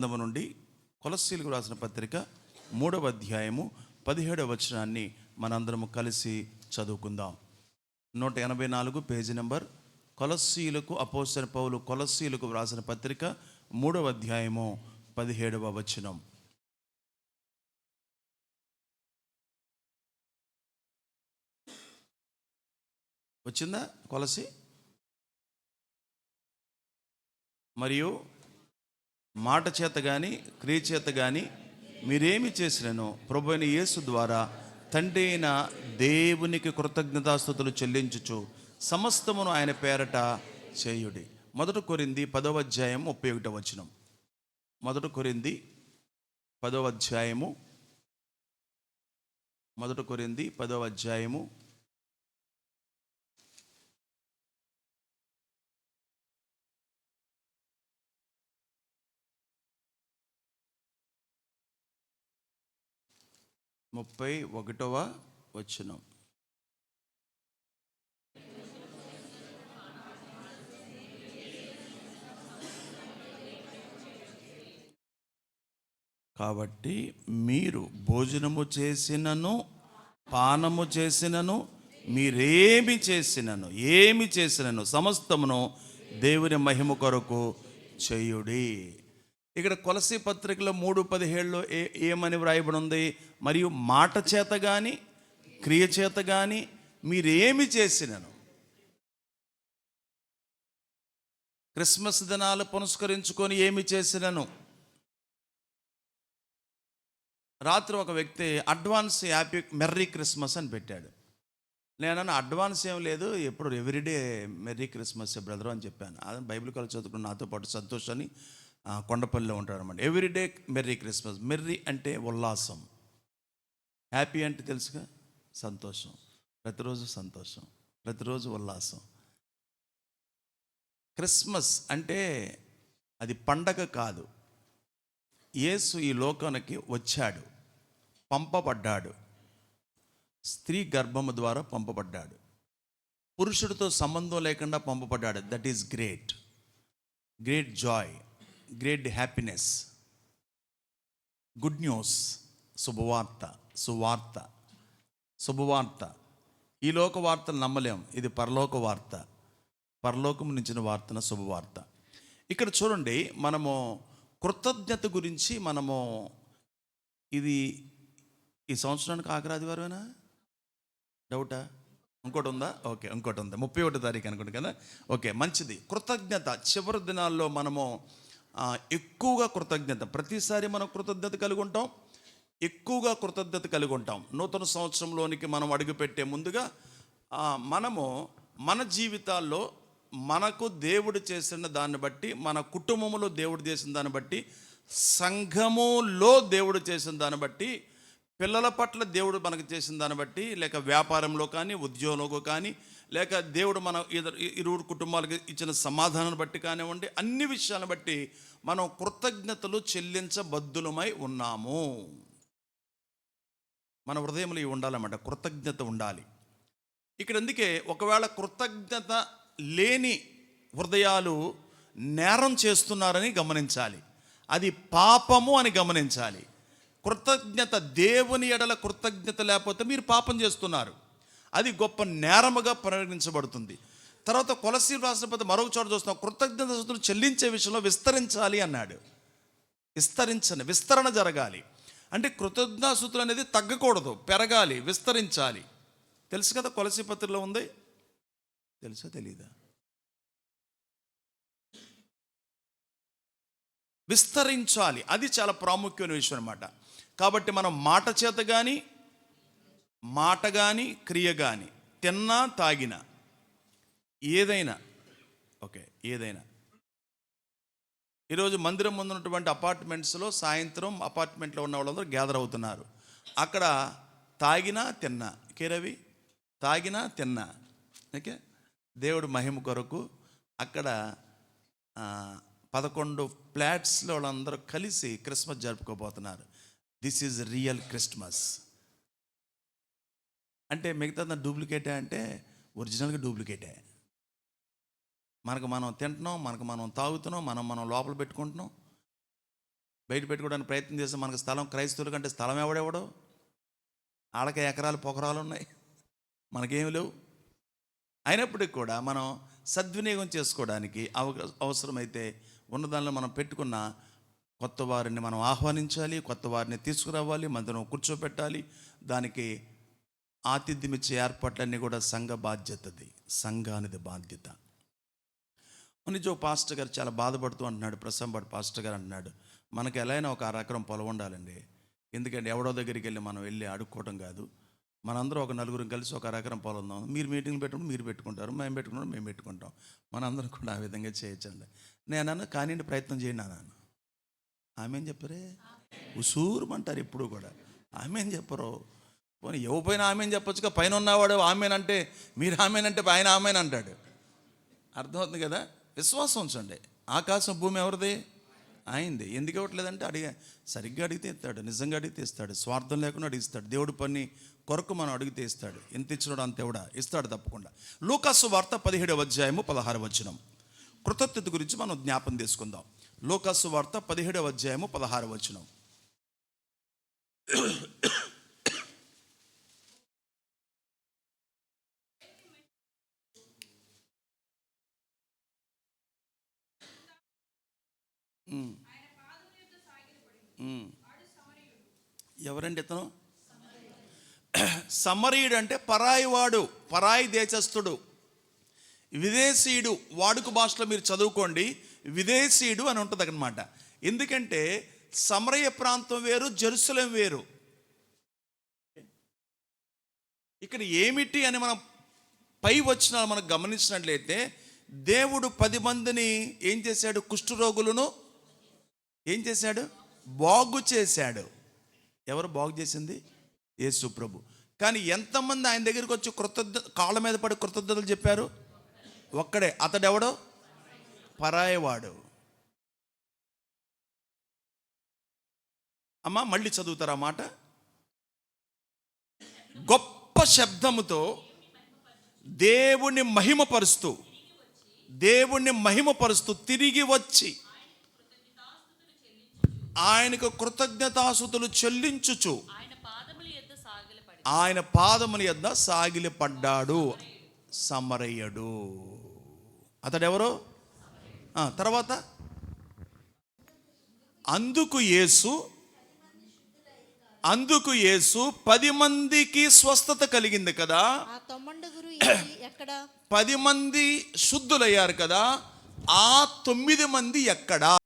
గ్రంథము నుండి కొలస్సీలకు రాసిన పత్రిక మూడవ అధ్యాయము పదిహేడవ వచనాన్ని మనందరము కలిసి చదువుకుందాం. నూట ఎనభై నాలుగు పేజీ నెంబర్ కొలస్సీలకు అపోసర పౌలు కొలస్సీలకు వ్రాసిన పత్రిక మూడవ అధ్యాయము పదిహేడవ వచనం. వచ్చిందా కొలసి మరియు మాట చేత కానీ క్రియ చేత కానీ మీరేమి చేసినను ప్రభు అయిన యేసు ద్వారా తండ్రి అయిన దేవునికి కృతజ్ఞతాస్థుతులు చెల్లించుచు సమస్తమును ఆయన పేరట చేయుడి. మొదట కొరింది పదవ అధ్యాయం ముప్పై ఒకటో వచనం. మొదట కొరింది పదవ అధ్యాయము మొదట కొరింది పదవ అధ్యాయము ముప్పై ఒకటవ వచనం. కాబట్టి మీరు భోజనము చేసినను పానము చేసినను మీరేమి చేసినను ఏమి చేసినను సమస్తమును దేవుని మహిమ కొరకు చేయుడి. ఇక్కడ కొలసి పత్రికలో మూడు పదిహేడులో ఏ ఏమని వ్రాయబడి ఉంది మరియు మాట చేత కానీ క్రియ చేత కానీ మీరేమి చేసినను? క్రిస్మస్ దినాలు పునస్కరించుకొని ఏమి చేసినను? రాత్రి ఒక వ్యక్తి అడ్వాన్స్ హ్యాపీ మెర్రీ క్రిస్మస్ అని పెట్టాడు. నేను అడ్వాన్స్ ఏం లేదు ఎప్పుడు ఎవ్రీడే మెర్రీ క్రిస్మస్ బ్రదర్ అని చెప్పాను. అదే బైబిల్ కాల్ చదువుకున్న నాతో పాటు సంతోషాన్ని కొండపల్లిలో ఉంటాడు అనమాట ఎవ్రీడే మెర్రీ క్రిస్మస్ మెర్రీ అంటే ఉల్లాసం. హ్యాపీ అంటే తెలుసుగా? సంతోషం. ప్రతిరోజు సంతోషం. ప్రతిరోజు ఉల్లాసం. క్రిస్మస్ అంటే అది పండగ కాదు. యేసు ఈ లోకానికి వచ్చాడు. పంపబడ్డాడు. స్త్రీ గర్భము ద్వారా పంపబడ్డాడు. పురుషుడితో సంబంధం లేకుండా పంపబడ్డాడు. That is great great joy great happiness. Good news శుభవార్త సువార్త శుభవార్త. ఈ లోక వార్తను నమ్మలేం. ఇది పరలోక వార్త పరలోకం నుంచిన వార్తన శుభవార్త. ఇక్కడ చూడండి మనము కృతజ్ఞత గురించి మనము ఇది ఈ సంవత్సరానికి ఆఖరి డౌటా? ఇంకోటి ఉందా? ఓకే ఇంకోటి ఉందా. ముప్పై ఒకటో తారీఖు అనుకోండి కదా? ఓకే మంచిది. కృతజ్ఞత. చివరి దినాల్లో మనము ఎక్కువగా కృతజ్ఞత. ప్రతిసారి మనం కృతజ్ఞత కలిగి ఉంటాం. ఎక్కువగా కృతజ్ఞత కలిగి ఉంటాం. నూతన సంవత్సరంలోనికి మనం అడుగుపెట్టే ముందుగా మనము మన జీవితాల్లో మనకు దేవుడు చేసిన దాన్ని బట్టి మన కుటుంబంలో దేవుడు చేసిన దాన్ని బట్టి సంఘములో దేవుడు చేసిన దాన్ని బట్టి పిల్లల పట్ల దేవుడు మనకు చేసిన దాన్ని బట్టి లేక వ్యాపారంలో కానీ ఉద్యోగంలో కానీ లేక దేవుడు మన ఇద్దరు ఇరువురు కుటుంబాలకు ఇచ్చిన సమాధానాన్ని బట్టి కానివ్వండి అన్ని విషయాలను బట్టి మనం కృతజ్ఞతలు చెల్లించబద్దులమై ఉన్నాము. మన హృదయంలో ఇవి ఉండాలన్నమాట కృతజ్ఞత ఉండాలి. ఇక్కడ అందుకే ఒకవేళ కృతజ్ఞత లేని హృదయాలు నేరం చేస్తున్నారని గమనించాలి. అది పాపము అని గమనించాలి. కృతజ్ఞత దేవుని ఎడల కృతజ్ఞత లేకపోతే మీరు పాపం చేస్తున్నారు. అది గొప్ప నేరముగా పరిగణించబడుతుంది. తర్వాత కొలసి రాష్ట్రపతి మరొక చోట చూస్తున్నాం కృతజ్ఞత స్తుతులు చెల్లించే విషయంలో విస్తరించాలి అన్నాడు. విస్తరించని విస్తరణ జరగాలి. అంటే కృతజ్ఞాసుతులు అనేది తగ్గకూడదు పెరగాలి విస్తరించాలి. తెలుసు కదా కొలసి పత్రిలో ఉంది? తెలుసా తెలీదా? విస్తరించాలి. అది చాలా ప్రాముఖ్యమైన విషయం అనమాట కాబట్టి మనం మాట చేత కానీ మాట కానీ క్రియ కానీ తిన్నా తాగినా ఏదైనా ఓకే ఏదైనా. ఈరోజు మందిరం ముందు ఉన్నటువంటి అపార్ట్మెంట్స్లో సాయంత్రం అపార్ట్మెంట్లో ఉన్న వాళ్ళందరూ గ్యాదర్ అవుతున్నారు. అక్కడ తాగినా తిన్నా. కేరవి తాగినా తిన్నా. ఓకే? దేవుడు మహిమ కొరకు అక్కడ పదకొండు ఫ్లాట్స్లో వాళ్ళందరూ కలిసి క్రిస్మస్ జరుపుకోబోతున్నారు. దిస్ ఈజ్ రియల్ క్రిస్మస్ అంటే మిగతా డూప్లికేటే అంటే ఒరిజినల్గా డూప్లికేటే మనకు మనం తింటున్నాం మనకు మనం తాగుతున్నాం మనం మనం లోపల పెట్టుకుంటున్నాం. బయట పెట్టుకోవడానికి ప్రయత్నం చేస్తే మనకు స్థలం క్రైస్తవుల కంటే స్థలం ఎవడెవడో? వాళ్ళకి ఎకరాలు పొకరాలు ఉన్నాయి. మనకేమి లేవు. అయినప్పటికీ కూడా మనం సద్వినియోగం చేసుకోవడానికి అవ- అవసరమైతే ఉన్నదానిలో మనం పెట్టుకున్న కొత్త వారిని మనం ఆహ్వానించాలి కొత్త వారిని తీసుకురావాలి మందరం కూర్చోపెట్టాలి. దానికి ఆతిథ్యం ఇచ్చే ఏర్పాట్లన్నీ కూడా సంఘ బాధ్యతది సంఘానిది బాధ్యత. నిజం పాస్టర్ గారు చాలా బాధపడుతూ అంటున్నాడు ప్రసంబడ్ పాస్టర్ గారు అంటున్నాడు మనకి ఎలా అయినా ఒక అరకరం పొలం ఉండాలండి ఎందుకంటే ఎవడో దగ్గరికి వెళ్ళి మనం వెళ్ళి అడుక్కోవడం కాదు. మనందరం ఒక నలుగురు కలిసి ఒక అరకరం పొలం ఉందాం మీరు మీటింగ్ పెట్టుకుంటే మీరు పెట్టుకుంటారు మేము పెట్టుకుంటాం మేము పెట్టుకుంటాం. మనందరం కూడా ఆ విధంగా చేయొచ్చండి. నేను అన్న కానీ ప్రయత్నం చేయండి అన్నాను. ఆమె ఏం చెప్పరే? ఉసూరుమంటారు ఎప్పుడు కూడా. ఆమె ఏం చెప్పరు? పోనీ ఎవరిపైన ఆమె చెప్పొచ్చుగా? పైన ఉన్నవాడు ఆమెనంటే మీరు ఆమెనంటే ఆయన ఆమెను అంటాడు. అర్థమవుతుంది కదా? విశ్వాసం ఉంచండి. ఆకాశం భూమి ఎవరిది? ఆయనది. ఎందుకు ఇవ్వట్లేదంటే అడిగా సరిగ్గా అడిగితే ఇస్తాడు నిజంగా అడిగితే ఇస్తాడు స్వార్థం లేకుండా అడిగిస్తాడు. దేవుడు పని కొరకు మనం అడిగితే ఇస్తాడు. ఎంత ఇచ్చినాడు అంత ఎవడా ఇస్తాడు తప్పకుండా. లూకాసు వార్త పదిహేడవ అధ్యాయము పదహారు వచనం. కృతజ్ఞత గురించి మనం జ్ఞాపం తీసుకుందాం. లోకాసు వార్త పదిహేడవ అధ్యాయము పదహారు వచనం. ఎవరండి ఇతను? సమరీయుడు అంటే పరాయివాడు పరాయి దేశస్థుడు. విదేశీయుడు వాడుక భాషలో మీరు చదువుకోండి. విదేశీయుడు అని ఉంటుంది అనమాట ఎందుకంటే సమరయ ప్రాంతం వేరు జెరుసలం వేరు. ఇక్కడ ఏమిటి అని మనం పై వచ్చిన మనం గమనించినట్లయితే దేవుడు పది మందిని ఏం చేశాడు? కుష్ఠరోగులను ఏం చేశాడు? బాగు చేశాడు. ఎవరు బాగు చేసింది? యేసు ప్రభు. కానీ ఎంతమంది ఆయన దగ్గరికి వచ్చి కృతజ్ఞ కాళ్ళ మీద పడి కృతజ్ఞతలు చెప్పారు? ఒక్కడే. అతడెవడో? పరాయవాడు. అమ్మా మళ్ళీ చదువుతారా మాట? గొప్ప శబ్దముతో దేవుణ్ణి మహిమపరుస్తూ దేవుణ్ణి మహిమపరుస్తూ తిరిగి వచ్చి ఆయనకు కృతజ్ఞతాసుతులు చెల్లించుచు ఆయన పాదముల యొద్ద సాగిలి పడ్డాడు సాగిలిపడ్డాడు సమరయ్యడు. అతడెవరో? తర్వాత అందుకు యేసు అందుకు యేసు పది మందికి స్వస్థత కలిగింది కదా. పది మంది శుద్ధులయ్యారు కదా ఆ తొమ్మిది మంది ఎక్కడా?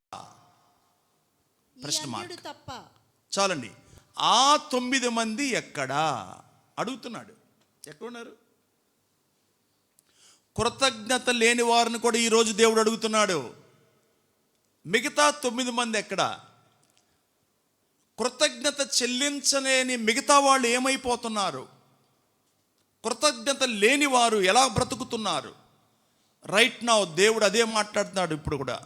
ప్రశ్న తప్ప. చాలండి. ఆ తొమ్మిది మంది ఎక్కడా? అడుగుతున్నాడు. ఎక్కడున్నారు? కృతజ్ఞత లేని వారిని కూడా ఈరోజు దేవుడు అడుగుతున్నాడు. మిగతా తొమ్మిది మంది ఎక్కడ? కృతజ్ఞత చెల్లించలేని మిగతా వాళ్ళు ఏమైపోతున్నారు? కృతజ్ఞత లేని వారు ఎలా బ్రతుకుతున్నారు? రైట్ నా దేవుడు అదే మాట్లాడుతున్నాడు ఇప్పుడు కూడా.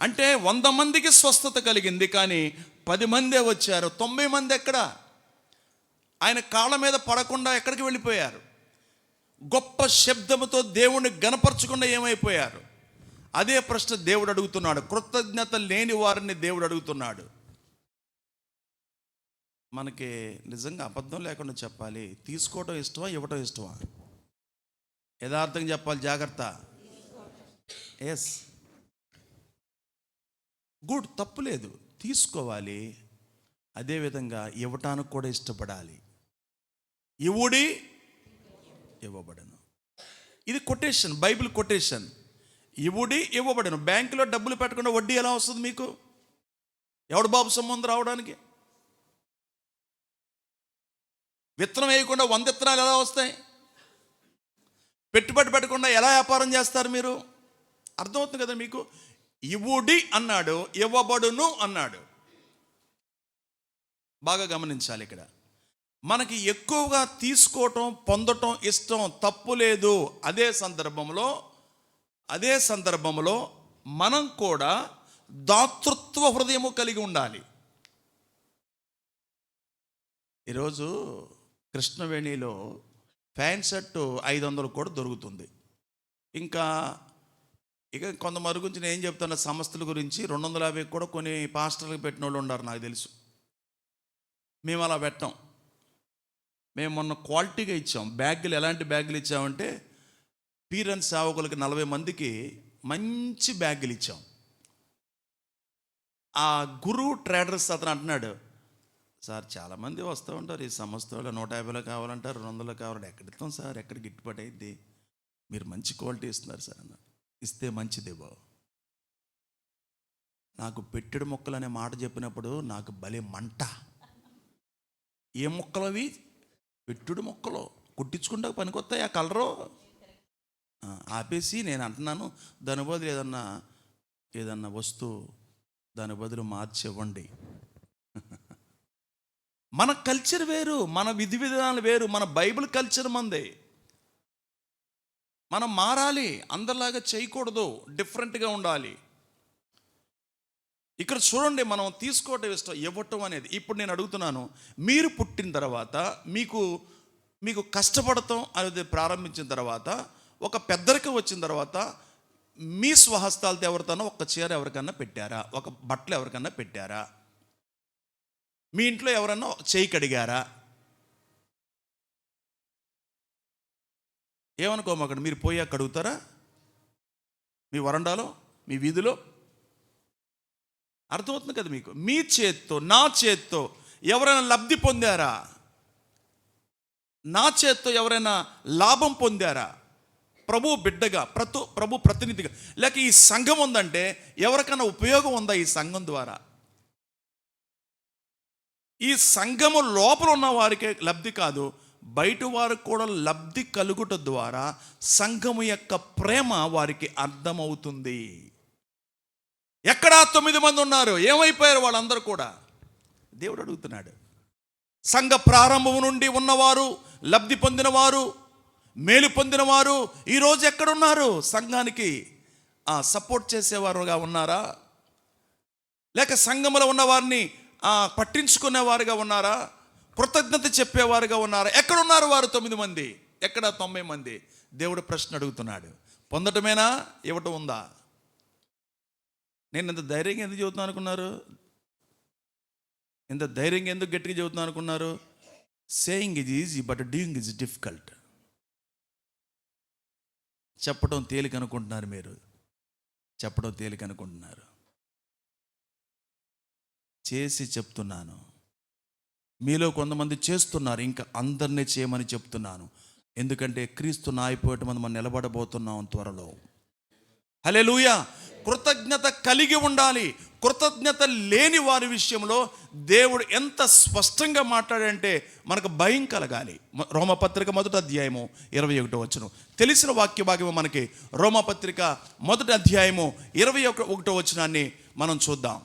అంటే వంద మందికి స్వస్థత కలిగింది కానీ పది మందే వచ్చారు. తొంభై మంది ఎక్కడ? ఆయన కాళ్ళ మీద పడకుండా ఎక్కడికి వెళ్ళిపోయారు? గొప్ప శబ్దముతో దేవుణ్ణి గనపరచకుండా ఏమైపోయారు? అదే ప్రశ్న దేవుడు అడుగుతున్నాడు. కృతజ్ఞత లేని వారిని దేవుడు అడుగుతున్నాడు. మనకి నిజంగా అబద్ధం లేకుండా చెప్పాలి. తీసుకోవటం ఇష్టమా ఇవ్వటం ఇష్టమా? యథార్థంగా చెప్పాలి జాగ్రత్త. ఎస్ గుడ్ తప్పు లేదు. తీసుకోవాలి. అదేవిధంగా ఇవ్వటానికి కూడా ఇష్టపడాలి. ఇవుడి ఇవ్వబడను. ఇది కొటేషన్ బైబిల్ కొటేషన్. ఇవుడి ఇవ్వబడను. బ్యాంకులో డబ్బులు పెట్టకుండా వడ్డీ ఎలా వస్తుంది మీకు? ఎవడు బాబు సంబంధం రావడానికి? విత్తనం వేయకుండా వంద విత్తనాలు ఎలా వస్తాయి? పెట్టుబడి పెట్టకుండా ఎలా వ్యాపారం చేస్తారు మీరు? అర్థమవుతుంది కదా మీకు? ఇవుడి అన్నాడు ఇవ్వబడును అన్నాడు. బాగా గమనించాలి ఇక్కడ. మనకి ఎక్కువగా తీసుకోవటం పొందటం ఇష్టం తప్పు లేదు. అదే సందర్భంలో అదే సందర్భంలో మనం కూడా దాతృత్వ హృదయము కలిగి ఉండాలి. ఈరోజు కృష్ణవేణిలో ప్యాంట్ షర్టు ఐదు వందలు కూడా దొరుకుతుంది. ఇంకా ఇక కొంతమంది గురించి నేను ఏం సంస్థల గురించి రెండు వందల యాభై కూడా కొన్ని పాస్టర్లకు పెట్టిన వాళ్ళు ఉన్నారు నాకు తెలుసు. మేము అలా పెట్టాం. మేము మొన్న క్వాలిటీగా ఇచ్చాం. బ్యాగులు ఎలాంటి బ్యాగులు ఇచ్చామంటే పీరన్ సేవకులకి నలభై మందికి మంచి బ్యాగులు ఇచ్చాం. ఆ గురు ట్రేడర్స్ అతను అంటున్నాడు సార్ చాలామంది వస్తూ ఉంటారు. ఈ సంస్థ వాళ్ళు నూట యాభైలో కావాలంటారు రెండు వందలు కావాలంటే ఎక్కడ ఇస్తాం సార్? ఎక్కడ గిట్టుబాటు అయింది మీరు మంచి క్వాలిటీ ఇస్తున్నారు సార్ అన్న ఇస్తే మంచిది బాబు. నాకు పెట్టెడు మొక్కలు అనే మాట చెప్పినప్పుడు నాకు భలే మంట. ఏ మొక్కలవి? అవి పెట్టుడు మొక్కలు కుట్టించుకుంటా పనికొస్తాయి ఆ కలరు? ఆపేసి నేను అంటున్నాను దాని బదులు ఏదన్నా ఏదన్నా వస్తువు దాని బదులు మార్చి ఇవ్వండి మన కల్చర్ వేరు మన విధి విధానాలు వేరు మన బైబిల్ కల్చర్ మందే. మనం మారాలి అందరిలాగా చేయకూడదు డిఫరెంట్గా ఉండాలి. ఇక్కడ చూడండి మనం తీసుకోవటం ఇష్టం ఇవ్వటం అనేది. ఇప్పుడు నేను అడుగుతున్నాను మీరు పుట్టిన తర్వాత మీకు మీకు కష్టపడటం అనేది ప్రారంభించిన తర్వాత ఒక పెద్దరికం వచ్చిన తర్వాత మీ స్వహస్తాలతో ఎవరితోనో ఒక చీర ఎవరికన్నా పెట్టారా? ఒక బట్టలు ఎవరికన్నా పెట్టారా? మీ ఇంట్లో ఎవరన్నా చేయి కడిగారా? ఏమనుకోమాకండి మీరు పోయాక కడుగుతారా మీ వరండాలో? మీ వీధిలో? అర్థమవుతుంది కదా మీకు? మీ చేత్తో నా చేత్తో ఎవరైనా లబ్ధి పొందారా? నా చేత్తో ఎవరైనా లాభం పొందారా? ప్రభు బిడ్డగా ప్రతు ప్రభు ప్రతినిధిగా. లేక ఈ సంఘం ఉందంటే ఎవరికైనా ఉపయోగం ఉందా ఈ సంఘం ద్వారా? ఈ సంఘము లోపల ఉన్న వారికే లబ్ధి కాదు బయట వారికి కూడా లబ్ధి కలుగుట ద్వారా సంఘము యొక్క ప్రేమ వారికి అర్థమవుతుంది. ఎక్కడా తొమ్మిది మంది ఉన్నారు? ఏమైపోయారు వాళ్ళందరూ కూడా? దేవుడు అడుగుతున్నాడు. సంఘ ప్రారంభం నుండి ఉన్నవారు లబ్ధి పొందినవారు మేలు పొందినవారు ఈరోజు ఎక్కడున్నారు? సంఘానికి ఆ, సపోర్ట్ చేసేవారుగా ఉన్నారా? లేక సంఘములో ఉన్నవారిని పట్టించుకునేవారుగా ఉన్నారా? కృతజ్ఞత చెప్పేవారుగా ఉన్నారా? ఎక్కడున్నారు వారు తొమ్మిది మంది? ఎక్కడ తొంభై మంది? దేవుడు ప్రశ్న అడుగుతున్నాడు. పొందటమేనా? ఇవ్వటం ఉందా? నేను ఇంత ధైర్యంగా ఎందుకు చెబుతున్నాను అనుకున్నారు? ఇంత ధైర్యంగా ఎందుకు గట్టిగా చెబుతున్నాను అనుకున్నారు? Saying is easy but doing is difficult చెప్పడం తేలిక అనుకుంటున్నారు మీరు. చెప్పడం తేలిక అనుకుంటున్నారు. చేసి చెప్తున్నాను. మీలో కొంతమంది చేస్తున్నారు ఇంకా అందరినీ చేయమని చెప్తున్నాను. ఎందుకంటే క్రీస్తు నాయపోయటం మంది మనం నిలబడబోతున్నాం త్వరలో. హలే కృతజ్ఞత కలిగి ఉండాలి. కృతజ్ఞత లేని వారి విషయంలో దేవుడు ఎంత స్పష్టంగా మాట్లాడంటే మనకు భయం కలగాలి. రోమపత్రిక మొదటి అధ్యాయము ఇరవై ఒకటో వచ్చును తెలిసిన వాక్య భాగము మనకి రోమపత్రిక మొదటి అధ్యాయము ఇరవై ఒక ఒకటో వచనాన్ని మనం చూద్దాం.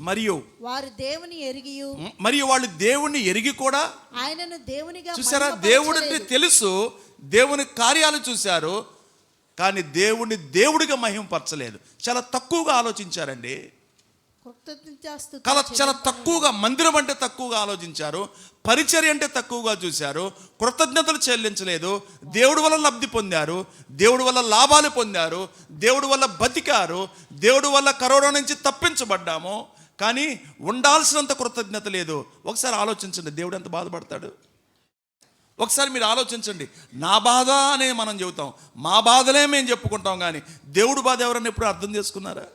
మరియు వారు దేవుని ఎరిగియు. మరియు వాళ్ళు దేవుణ్ణి ఎరిగి కూడా ఆయనను దేవునిగా చూసారా. దేవుడిని తెలుసు దేవుని కార్యాలు చూశారు కానీ దేవుణ్ణి దేవుడిగా మహిమపరచలేదు. చాలా తక్కువగా ఆలోచించారండి. కల చాలా తక్కువగా మందిరం అంటే తక్కువగా ఆలోచించారు. పరిచర్య అంటే తక్కువగా చూశారు. కృతజ్ఞతలు చెల్లించలేదు. దేవుడి వల్ల లబ్ధి పొందారు. దేవుడి వల్ల లాభాలు పొందారు. దేవుడి వల్ల బతికారు. దేవుడి వల్ల కరోనా నుంచి తప్పించబడ్డాము. కానీ ఉండాల్సినంత కృతజ్ఞత లేదు. ఒకసారి ఆలోచించండి దేవుడు ఎంత బాధపడతాడు? ఒకసారి మీరు ఆలోచించండి. నా బాధ అనే మనం చెబుతాం. మా బాధలే మేము చెప్పుకుంటాం కానీ దేవుడు బాధ ఎవరన్నా ఎప్పుడు అర్థం చేసుకున్నారా?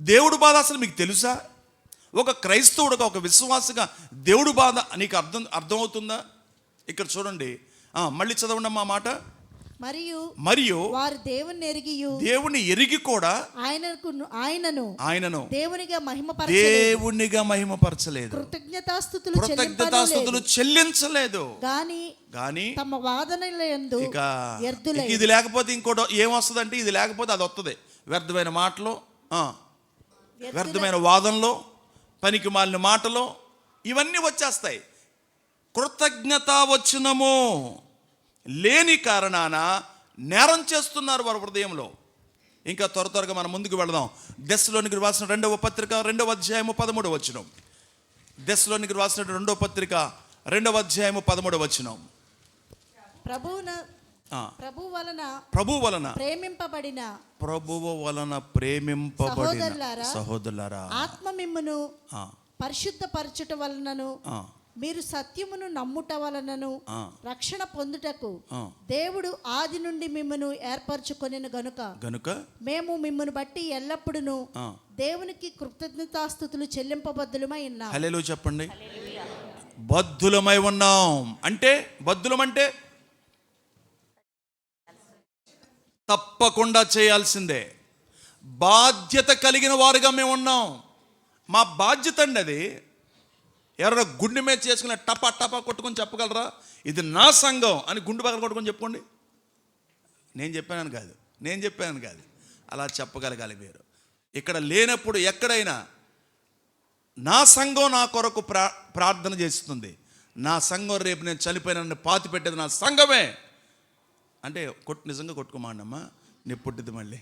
దేవుడు బాధ అసలు మీకు తెలుసా? ఒక క్రైస్తవుడుగా ఒక విశ్వాసగా దేవుడు బాధ నీకు అర్థం అర్థమవుతుందా? ఇక్కడ చూడండి. మళ్ళీ చదవండి మా మాట. మరియు మరియు వారు దేవుని ఎరిగియు. దేవుని ఎరిగి కూడా ఆయనకు ఆయనను ఆయనను దేవునిగా మహిమపరచలేదు. దేవునిగా మహిమపరచలేదు. కృతజ్ఞతాస్తుతులు కృతజ్ఞతాస్తుతులు చెల్లించలేదు. గాని కానీ తమ వాదనలందు ఇక ఇది లేకపోతే ఇంకోటి ఏం వస్తుందంటే ఇది లేకపోతే అది వస్తుంది వ్యర్థమైన మాటలు వ్యర్థమైన వాదనలో పనికి మాలిన మాటలు ఇవన్నీ వచ్చేస్తాయి. కృతజ్ఞత వచ్చినము లేని కారణాన నేరం చేస్తున్నారు వారి హృదయంలో. ఇంకా త్వర త్వరగా మనం ముందుకు వెళదాం. దశలోనికి రాసిన రెండవ పత్రిక రెండవ అధ్యాయము పదమూడవ వచనం. దశలోనికి రాసిన రెండవ పత్రిక రెండవ అధ్యాయము పదమూడవ వచనం. ప్రభువున ప్రభు వలన ప్రభు వలన. ప్రేమింపబడిన ప్రభువు వలన ప్రేమింపబడిన. సహోదరులారా, ఆత్మ మిమ్మును పరిశుద్ధపరచుట వలనను మీరు సత్యమును నమ్ముట వలనను. రక్షణ పొందుటకు. దేవుడు ఆది నుండి మిమ్మను ఏర్పరచుకొనిన గనుక. గనుక? మేము మిమ్మను బట్టి ఎల్లప్పుడూ. దేవునికి కృతజ్ఞతాస్థుతులు చెల్లింపబద్దులమై ఉన్నాం. హలేలు చెప్పండి. బద్దులమై ఉన్నాం. అంటే బద్దులం అంటే తప్పకుండా చేయాల్సిందే. బాధ్యత కలిగిన వారుగా మేము ఉన్నాం. మా బాధ్యత అండి అది. ఎవరైనా గుండె మీద చేసుకుని టపా టపా కొట్టుకొని చెప్పగలరా? ఇది నా సంఘం అని గుండు పగల కొట్టుకొని చెప్పుకోండి. నేను చెప్పానని కాదు. నేను చెప్పానని కాదు. అలా చెప్పగలగాలి మీరు. ఇక్కడ లేనప్పుడు ఎక్కడైనా నా సంఘం నా కొరకు ప్రా ప్రార్థన చేస్తుంది. నా సంఘం రేపు నేను చనిపోయిన పాతి పెట్టేది నా సంఘమే. అంటే కొట్టు నిజంగా కొట్టుకోమాండమ్మా నీ పుట్టింది మళ్ళీ.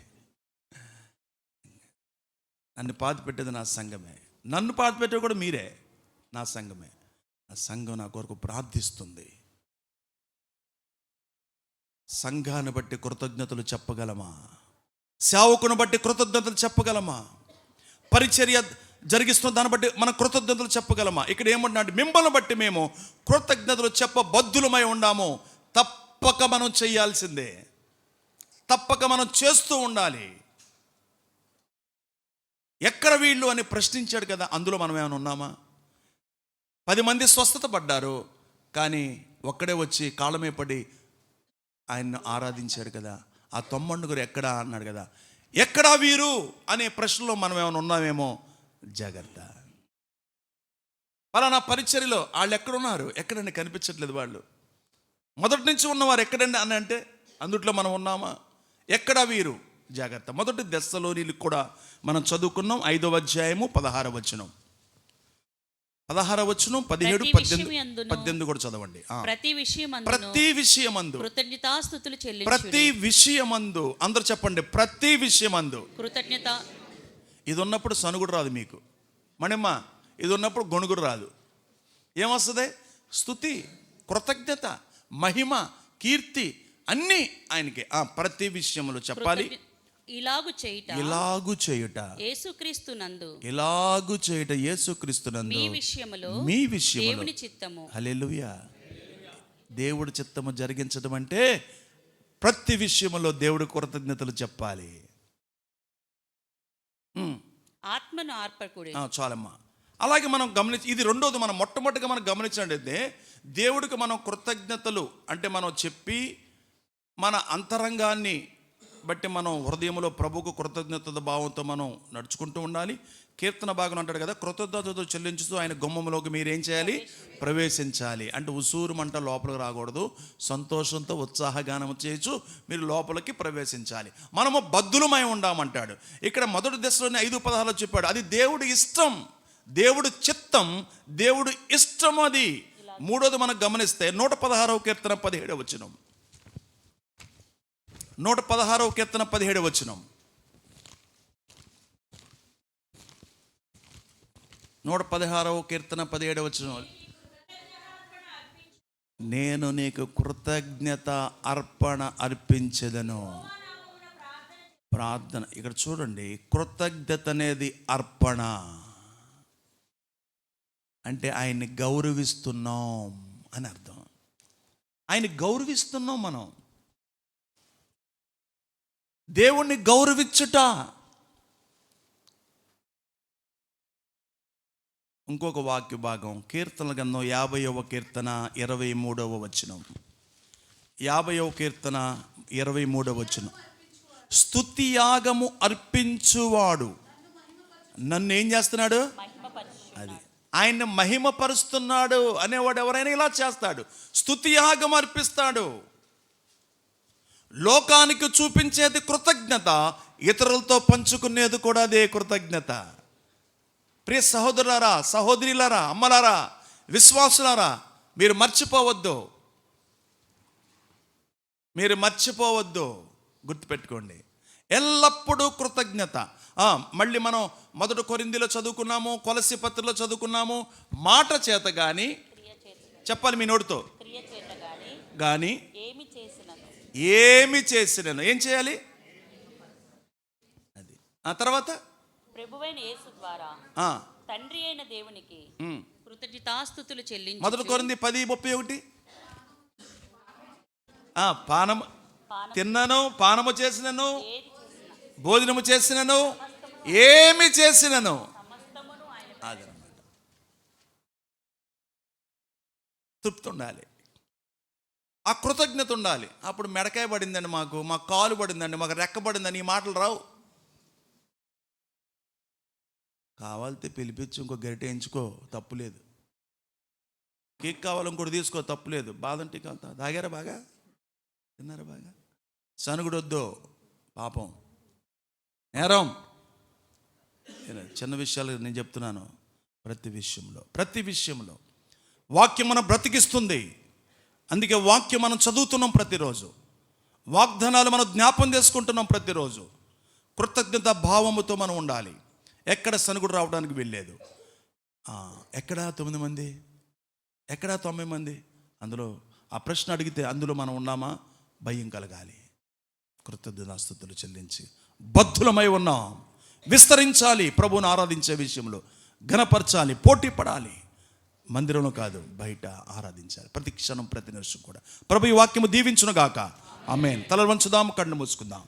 నన్ను పాతి పెట్టేది నా సంఘమే. నన్ను పాతి పెట్టేది కూడా మీరే. నా సంఘమే. నా సంఘం నా కొరకు ప్రార్థిస్తుంది. సంఘాన్ని బట్టి కృతజ్ఞతలు చెప్పగలమా? సేవకును బట్టి కృతజ్ఞతలు చెప్పగలమా? పరిచర్య జరిగిస్తున్న దాన్ని బట్టి మన కృతజ్ఞతలు చెప్పగలమా? ఇక్కడ ఏమంటున్నాడు? మిమ్మల్ని బట్టి మేము కృతజ్ఞతలు చెప్ప బద్దులమై ఉండాము తప్పక మనం చేయాల్సిందే. తప్పక మనం చేస్తూ ఉండాలి. ఎక్కడ వీళ్ళు అని ప్రశ్నించాడు కదా అందులో మనం ఏమైనా ఉన్నామా? పది మంది స్వస్థత పడ్డారు. కానీ ఒక్కడే వచ్చి కాళ్ళమే పడి ఆయన్ను ఆరాధించాడు కదా. ఆ తొమ్మండుగురు ఎక్కడా అన్నాడు కదా. ఎక్కడా వీరు? అనే ప్రశ్నలో మనం ఏమైనా ఉన్నామేమో? జాగ్రత్త. పలానా పరిచర్యలో వాళ్ళు ఎక్కడున్నారు? ఎక్కడండి? కనిపించట్లేదు వాళ్ళు. మొదటి నుంచి ఉన్నవారు ఎక్కడండి అని అంటే అందుట్లో మనం ఉన్నామా? ఎక్కడా వీరు? జాగ్రత్త. మొదటి దశలోని కూడా మనం చదువుకున్నాం. ఐదవ అధ్యాయము పదహార వచనం. పదహార వచనం పదిహేడు ప్రతి పద్దెనిమిది పద్దెనిమిది కూడా చదవండి. ప్రతి విషయమందును ప్రతి విషయమందు. కృతజ్ఞతాస్థుతులు ప్రతి చెల్లించుడి విషయమందు. అందరు చెప్పండి ప్రతి విషయమందు. కృతజ్ఞత. ఇది ఉన్నప్పుడు సనుగుడు రాదు మీకు. మణిమ్మ ఇది ఉన్నప్పుడు గొణుగుడు రాదు. ఏమొస్తుంది? స్థుతి కృతజ్ఞత మహిమ కీర్తి అన్నీ ఆయనకి. ఆ ప్రతి విషయములు చెప్పాలి. ఇలాగు చేయుట ఇలాగు చేయుట. యేసుక్రీస్తు నందు. ఇలాగు చేయుట యేసుక్రీస్తునందు మీ విషయములో మీ విషయములో. దేవుని చిత్తము. హల్లెలూయా. దేవుడి చిత్తము జరిగించడం అంటే ప్రతి విషయములో దేవుడి కృతజ్ఞతలు చెప్పాలి. ఆత్మను ఆర్పకుడి ఆ, చాలమ్మా. అలాగే మనం గమనించి ఇది రెండోది మనం మొట్టమొదటిగా మనం గమనించినట్టయితే దేవుడికి మనం కృతజ్ఞతలు అంటే మనం చెప్పి మన అంతరంగాన్ని బట్టి మనం హృదయంలో ప్రభుకు కృతజ్ఞత భావంతో మనం నడుచుకుంటూ ఉండాలి. కీర్తన భాగం అంటాడు కదా కృతజ్ఞతతో చెల్లించుతూ ఆయన గుమ్మంలోకి మీరు ఏం చేయాలి? ప్రవేశించాలి. అంటే ఉసూరు మంట లోపలికి రాకూడదు. సంతోషంతో ఉత్సాహగానం చేయొచ్చు. మీరు లోపలికి ప్రవేశించాలి. మనము బద్దులమై ఉండామంటాడు. ఇక్కడ మొదటి దశలోనే ఐదు పదహారులో చెప్పాడు అది దేవుడు ఇష్టం. దేవుడు చిత్తం దేవుడు ఇష్టం అది మూడోది మనం గమనిస్తే నూట పదహారవ కీర్తన పదిహేడవ వచ్చినాం నూట పదహారవ కీర్తన పదిహేడు వచనం. నూట పదహారవ కీర్తన పదిహేడు వచ్చిన నేను నీకు కృతజ్ఞత అర్పణ అర్పించదను. ప్రార్థన ఇక్కడ చూడండి కృతజ్ఞత అనేది అర్పణ. అంటే ఆయన్ని గౌరవిస్తున్నాం అని అర్థం. ఆయన గౌరవిస్తున్నాం మనం. దేవుణ్ణి గౌరవించుట. ఇంకొక వాక్య భాగం కీర్తన గంధం యాభైవ కీర్తన ఇరవై మూడవ వచనం. యాభైవ కీర్తన ఇరవై మూడవ వచనం. స్థుతి యాగము అర్పించువాడు. నన్ను ఏం చేస్తున్నాడు? అది. ఆయన్ని మహిమపరుస్తున్నాడు అనేవాడు ఎవరైనా ఇలా చేస్తాడు. స్థుతి యాగం అర్పిస్తాడు. లోకానికి చూపించేది కృతజ్ఞత ఇతరులతో పంచుకునేది కూడా అదే కృతజ్ఞత. ప్రియ సహోదరులారా సహోదరులారా అమ్మలారా విశ్వాసులారా మీరు మర్చిపోవద్దు. మీరు మర్చిపోవద్దు. గుర్తుపెట్టుకోండి. ఎల్లప్పుడూ కృతజ్ఞత. మళ్ళీ మనం మొదటి కొరిందిలో చదువుకున్నాము కొలసి పత్రిలో చదువుకున్నాము మాట చేత కానీ చెప్పాలి మీ నోటితో. కానీ ఏమి చేసినను? ఏం చేయాలి? అది. ఆ తర్వాత? ప్రభువైన యేసు ద్వారా తండ్రి అయిన దేవునికి. కృతజ్ఞతాస్థుతులు చెల్లించి మొదటి కొరింది పది ముప్పై ఒకటి. ఆ, పానం తిన్నను పానము చేసినను భోజనము చేసినను ఏమి చేసినను? అదనమాట. తృప్తి ఉండాలి. ఆ కృతజ్ఞత ఉండాలి. అప్పుడు మెడకాయ పడిందండి మాకు మాకు కాలు పడిందండి మాకు రెక్క పడిందని ఈ మాటలు రావు. కావాలితే పిలిపించి ఇంకో గరిట ఎంచుకో తప్పు లేదు. కేక్ కావాలి ఇంకోటి తీసుకో తప్పు లేదు. బాదంటే కాదు తాగారా బాగా? తిన్నారా బాగా? సనుగుడు వద్దు పాపం. నేరం. చిన్న విషయాలు నేను చెప్తున్నాను ప్రతి విషయంలో ప్రతి విషయంలో. వాక్యం మనం బ్రతికిస్తుంది. అందుకే వాక్యం మనం చదువుతున్నాం ప్రతిరోజు. వాగ్దానాలు మనం జ్ఞాపం చేసుకుంటున్నాం ప్రతిరోజు. కృతజ్ఞత భావముతో మనం ఉండాలి. ఎక్కడ సనుగుడు రావడానికి వెళ్ళలేదు ఎక్కడా ఎక్కడ తొమ్మిది మంది? ఎక్కడ తొంభై మంది? అందులో ఆ ప్రశ్న అడిగితే అందులో మనం ఉన్నామా? భయం కలగాలి. కృతజ్ఞతాస్థుతులు చెల్లించి బద్ధులమై ఉన్నాం. విస్తరించాలి ప్రభువును ఆరాధించే విషయంలో. ఘనపరచాలి పోటీ పడాలి మందిరంలో కాదు బయట ఆరాధించాలి. ప్రతి క్షణం ప్రతి నిమిషం కూడా. ప్రభు ఈ వాక్యము దీవించును గాక ఆమెన్. తల వంచుదాము కళ్ళు మూసుకుందాం.